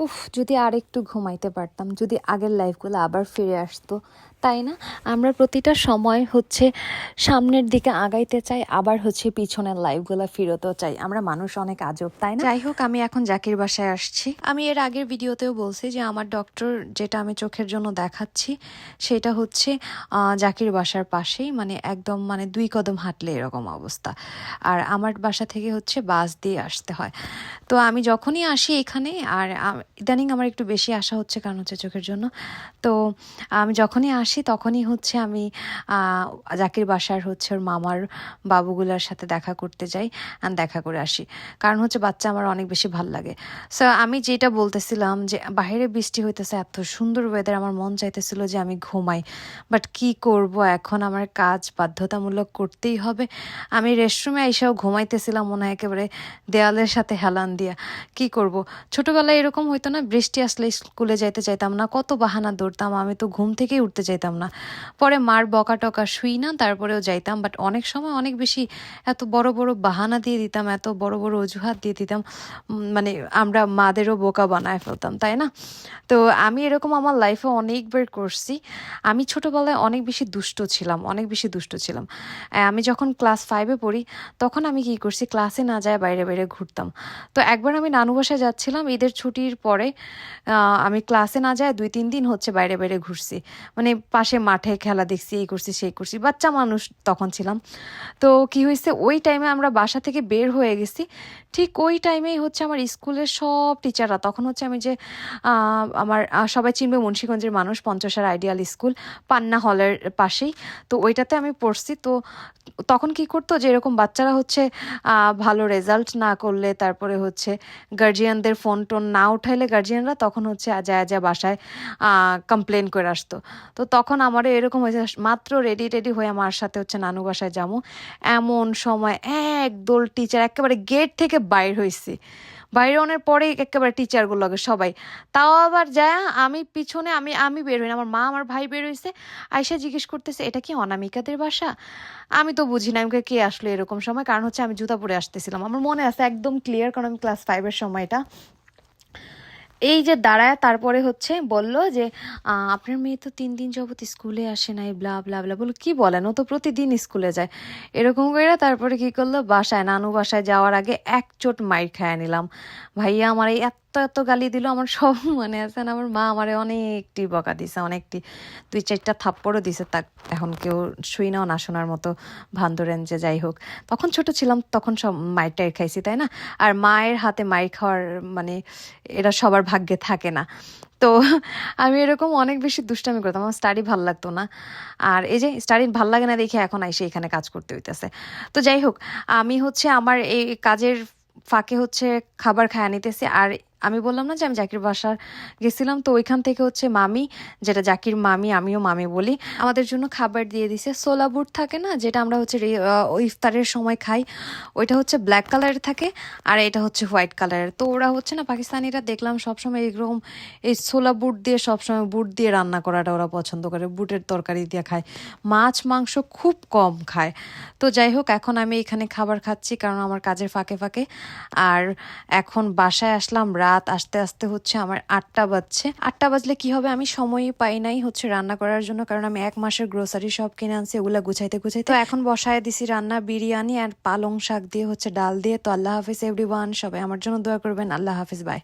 উফ যদি আর একটু ঘুমাইতে পারতাম যদি আগের লাইফগুলো আবার ফিরে আসতো তাই না? আমরা প্রতিটা সময় হচ্ছে সামনের দিকে আগাইতে চাই আবার হচ্ছে পিছনের লাইফগুলো ফিরতেও চাই। আমরা মানুষ অনেক আজব তাই না? যাই হোক আমি এখন জাকির বাসায় আসছি। আমি এর আগের ভিডিওতেও বলছি যে আমার ডক্টর যেটা আমি চোখের জন্য দেখাচ্ছি সেটা হচ্ছে জাকির বাসার পাশেই মানে একদম মানে দুই কদম হাঁটলে এরকম অবস্থা। আর আমার বাসা থেকে হচ্ছে বাস দিয়ে আসতে হয়। তো আমি যখনই আসি এখানে আর ইদানিং আমার একটু বেশি আসা হচ্ছে কারণ হচ্ছে চোখের জন্য। তো আমি যখনই আসি তখনই হচ্ছে আমি জাকির বাসার হচ্ছে ওর মামার বাবুগুলার সাথে দেখা করতে যাই আর দেখা করে আসি। কারণ হচ্ছে বাচ্চা আমার অনেক বেশি ভালো লাগে। সো আমি যেটা বলতেছিলাম যে বাইরে বৃষ্টি হইতেছে, এত সুন্দর ওয়েদার আমার মন চাইতেছিল যে আমি ঘুমাই। বাট কি করব? এখন আমার কাজ বাধ্যতামূলক করতেই হবে। আমি রেস্টরুমে এসেও ঘুমাইতেছিলাম মনে হয় একেবারে দেয়ালের সাথে হেলান দিয়া। কি করব? ছোটবেলায় এরকম হইতো না, বৃষ্টি আসলে স্কুলে যাইতে চাইতাম না, কত বাহানা দৌড়তাম, আমি তো ঘুম থেকেই উঠতে চাইতাম না। পরে মার বকা টকা শুই না, তারপরেও যাইতাম। বাট অনেক সময় অনেক বেশি এত বড় বড় বাহানা দিয়ে দিতাম, এত বড় বড় অজুহাত দিয়ে দিতাম মানে আমরা মাদেরও বোকা বানায় ফেলতাম, তাই না? তো আমি এরকম আমার লাইফে অনেকবার করছি। আমি ছোটবেলায় অনেক বেশি দুষ্ট ছিলাম, অনেক বেশি দুষ্ট ছিলাম। আমি যখন ক্লাস ফাইভে পড়ি, তখন আমি কি করছি ক্লাসে না যায় বাইরে বাইরে ঘুরতাম। তো একবার আমি নানু বাসায় যাচ্ছিলাম, ঈদের ছুটির পরে আমি ক্লাসে না যায় দুই তিন দিন হচ্ছে বাইরে বাইরে ঘুরছি। মানে পাশে মাঠে খেলা দেখছি, এই করছি, সেই করছি, বাচ্চা মানুষ তখন ছিলাম। তো কি হয়েছে, ওই টাইমে আমরা বাসা থেকে বের হয়ে গেছি। ঠিক ওই টাইমেই হচ্ছে আমার স্কুলের সব টিচাররা তখন হচ্ছে আমি যে আমার সবাই চিনবে মুন্সীগঞ্জের মানুষ পঞ্চসার আইডিয়াল স্কুল পান্না হলের পাশেই। তো ওইটাতে আমি পড়ছি। তো তখন কি করতো যে, এরকম বাচ্চারা হচ্ছে ভালো রেজাল্ট না করলে তারপরে হচ্ছে গার্জিয়ানদের ফোন টোন না উঠাইলে গার্জিয়ানরা তখন হচ্ছে যায় যায় বাসায় কমপ্লেন করে আসতো। তো তখন আমার এরকম হয়েছে মাত্র রেডি টেডি হয়ে আমার সাথে হচ্ছে নানু বাসায় যাব। এমন সময় এক দোল টিচার একেবারে গেট থেকে বাইর হয়েছি। বাইরে অনেক পরে একেবারে টিচারগুলো সবাই। তাও আবার যায় আমি পিছনে আমি আমি বের হই আমার মা আমার ভাই বের হয়েছে আয়সা জিজ্ঞেস করতেছে এটা কি অনামিকাদের বাসা? আমি তো বুঝি না আমি কই, কে আসলো এরকম সময়? কারণ হচ্ছে আমি জুতা পরে আসতেছিলাম। আমার মনে আছে একদম ক্লিয়ার কারণ আমি ক্লাস ফাইভের সময়টা এই যে দাঁড়ায়, তারপরে হচ্ছে বলল যে আপনার মেয়ে তো তিন দিন যাবত স্কুলে আসে নাই ব্লা ব্লা ব্লা বলো কি বলেন? ও তো প্রতিদিন স্কুলে যায়। এরকম করে তারপরে কি করল? বাসায়, নানু বাসায় যাওয়ার আগে এক চোট মাইর খায় নিলাম। ভাইয়া, আমার এই এত এত গালি দিল আমার সব মনে আছে আমার মা আমারে অনেকটি বকা দিছে, অনেকটি, দুই চারটা থাপ্পড়ও দিছে তা এখন কেউ শুই নাও না শোনার মতো ভান ধরেন যে যাই হোক। তখন ছোট ছিলাম, তখন সব মায়ের টাইর খাইছি, তাই না? আর মায়ের হাতে মায়ের খাওয়ার মানে এটা সবার ভাগ্যে থাকে না। তো আমি এরকম অনেক বেশি দুষ্টামি করতাম, আমার স্টাডি ভালো লাগতো না। আর এই যে স্টাডি ভালো লাগে না দেখে এখন আইসে এখানে কাজ করতে হইতেছে। তো যাই হোক, আমি হচ্ছে আমার এই কাজের ফাঁকে হচ্ছে খাবার খায়া নিতেছি, আর আমি বললাম না যে আমি জাকির বাসার গেছিলাম, তো ওইখান থেকে হচ্ছে মামি, যেটা জাকির মামি, আমিও মামি বলি, আমাদের জন্য খাবার দিয়ে দিছে। সোলা বুট থাকে না, যেটা আমরা হচ্ছে রে- ইফতারের সময় খাই, ওইটা হচ্ছে ব্ল্যাক কালারের থাকে, আর এটা হচ্ছে হোয়াইট কালারের তো ওরা হচ্ছে না, পাকিস্তানিরা দেখলাম সবসময় এরকম এই সোলা বুট দিয়ে, সবসময় বুট দিয়ে রান্না করাটা ওরা পছন্দ করে, বুটের তরকারি দিয়ে খায়। মাছ, মাংস খুব কম খায়। তো যাই হোক, এখন আমি এখানে খাবার খাচ্ছি, কারণ আমার কাজের ফাঁকে ফাঁকে। আর এখন বাসায় আসলাম, রাত আস্তে আস্তে হচ্ছে আমার আটটা বাজছে। আটটা বাজলে কি হবে? আমি সময় পাই নাই হচ্ছে রান্না করার জন্য, কারণ আমি এক মাসের গ্রোসারি সব কিনে আনছি ওগুলা গুছাইতে গুছাইতে। তো এখন বসায় দিছি রান্না, বিরিয়ানি আর পালং শাক দিয়ে হচ্ছে ডাল দিয়ে। তো আল্লাহ হাফিজ এভরিওয়ান সবাই আমার জন্য দোয়া করবেন। আল্লাহ হাফিজ বাই